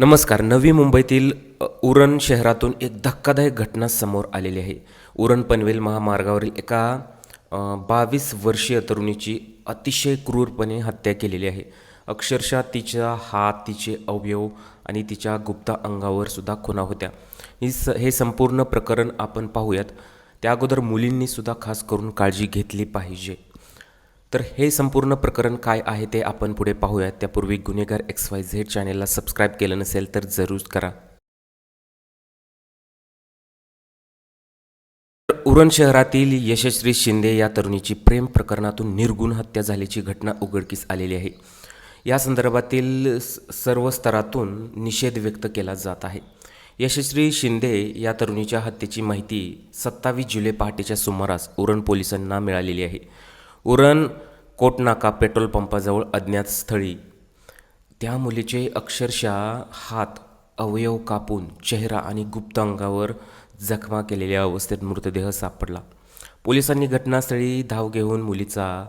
नमस्कार नवी मुंबईतील उरण शहरातून एक धक्कादायक घटना समोर आलेली आहे. उरण पनवेल महामार्गावरील एका बावीस वर्षीय तरुणीची अतिशय क्रूरपणे हत्या केलेली आहे. अक्षरशः तिचा हात तिचे अवयव आणि तिच्या गुप्त अंगावर सुद्धा खुना होत्या. ही स हे संपूर्ण प्रकरण आपण पाहूयात. त्या अगोदर मुलींनी सुद्धा खास करून काळजी घेतली पाहिजे. तर हे संपूर्ण प्रकरण काय आहे ते आपण पुढे पाहूयात. त्यापूर्वी गुन्हेगार एक्स वाय झेड चॅनेलला सबस्क्राईब केलं नसेल तर जरूर करा. तर उरण शहरातील यशस्वी शिंदे या तरुणीची प्रेम प्रकरणातून निर्गुण हत्या झाल्याची घटना उघडकीस आलेली आहे. या संदर्भातील स- सर्व स्तरातून निषेध व्यक्त केला जात आहे. यशस्वी शिंदे या तरुणीच्या हत्येची माहिती सत्तावीस जुलै पहाटेच्या सुमारास उरण पोलिसांना मिळालेली आहे. उरण कोटनाका पेट्रोल पंपाजवळ अज्ञात स्थळी. त्या मुलीचे अक्षरशः हात अवयव कापून चेहरा आणि गुप्त अंगावर जखमा केलेल्या अवस्थेत मृतदेह सापडला. पोलिसांनी घटनास्थळी धाव घेऊन मुलीचा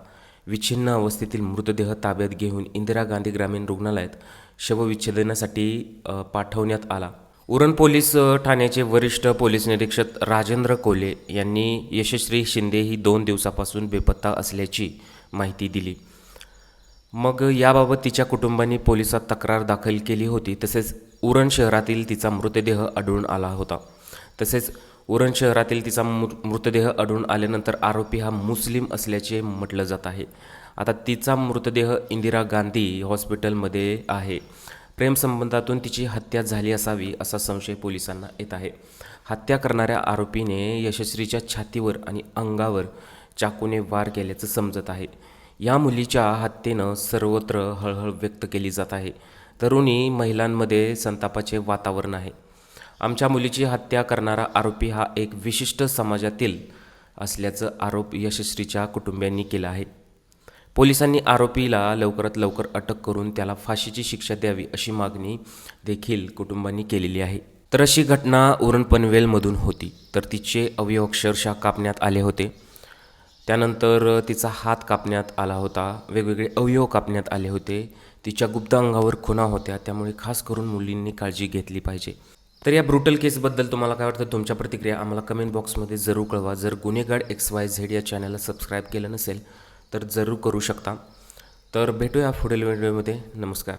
विच्छिन्न अवस्थेतील मृतदेह ताब्यात घेऊन इंदिरा गांधी ग्रामीण रुग्णालयात शवविच्छेदनासाठी पाठवण्यात आला. उरण पोलीस ठाण्याचे वरिष्ठ पोलीस निरीक्षक राजेंद्र कोले यांनी यशस्वी शिंदे ही दोन दिवसापासून बेपत्ता असल्याची माहिती दिली. मग याबाबत तिच्या कुटुंबाने पोलिसात तक्रार दाखल केली होती तसेच उरण शहरातील तिचा मृतदेह आढळून आला होता. तसेच उरण शहरातील तिचा मृतदेह आढळून आल्यानंतर आरोपी हा मुस्लिम असल्याचे म्हटलं जात आहे. आता तिचा मृतदेह इंदिरा गांधी हॉस्पिटलमध्ये आहे. प्रेमसंबंधातून तिची हत्या झाली असावी असा संशय पोलिसांना येत आहे. हत्या करणाऱ्या आरोपीने यशस्वीच्या छातीवर आणि अंगावर चाकूने वार केल्याचं समजत आहे. या मुलीच्या हत्येनं सर्वत्र हळहळ व्यक्त केली जात आहे. तरुणी महिलांमध्ये संतापाचे वातावरण आहे. आमच्या मुलीची हत्या करणारा आरोपी हा एक विशिष्ट समाजातील असल्याचं आरोप यशस्वीच्या कुटुंबियांनी केला आहे. पोलिसांनी आरोपीला लवकरात लवकर अटक करून त्याला फाशीची शिक्षा द्यावी अशी मागणी देखील कुटुंबांनी केलेली आहे. तर अशी घटना उरण पनवेलमधून होती. तर तिचे अवयव अक्षरशः कापण्यात आले होते. त्यानंतर तिचा हात कापण्यात आला होता. वेगवेगळे अवयव कापण्यात आले होते. तिच्या गुप्त अंगावर खुणा होत्या. त्यामुळे खास करून मुलींनी काळजी घेतली पाहिजे. तर या ब्रुटल केसबद्दल तुम्हाला काय वाटतं? तुमच्या प्रतिक्रिया आम्हाला कमेंट बॉक्समध्ये जरूर कळवा. जर गुन्हेगार एक्स वाय झेड या चॅनलला सबस्क्राईब केलं नसेल तर जरूर करू शकता. तर भेटूया पुढील व्हिडिओमध्ये नमस्कार.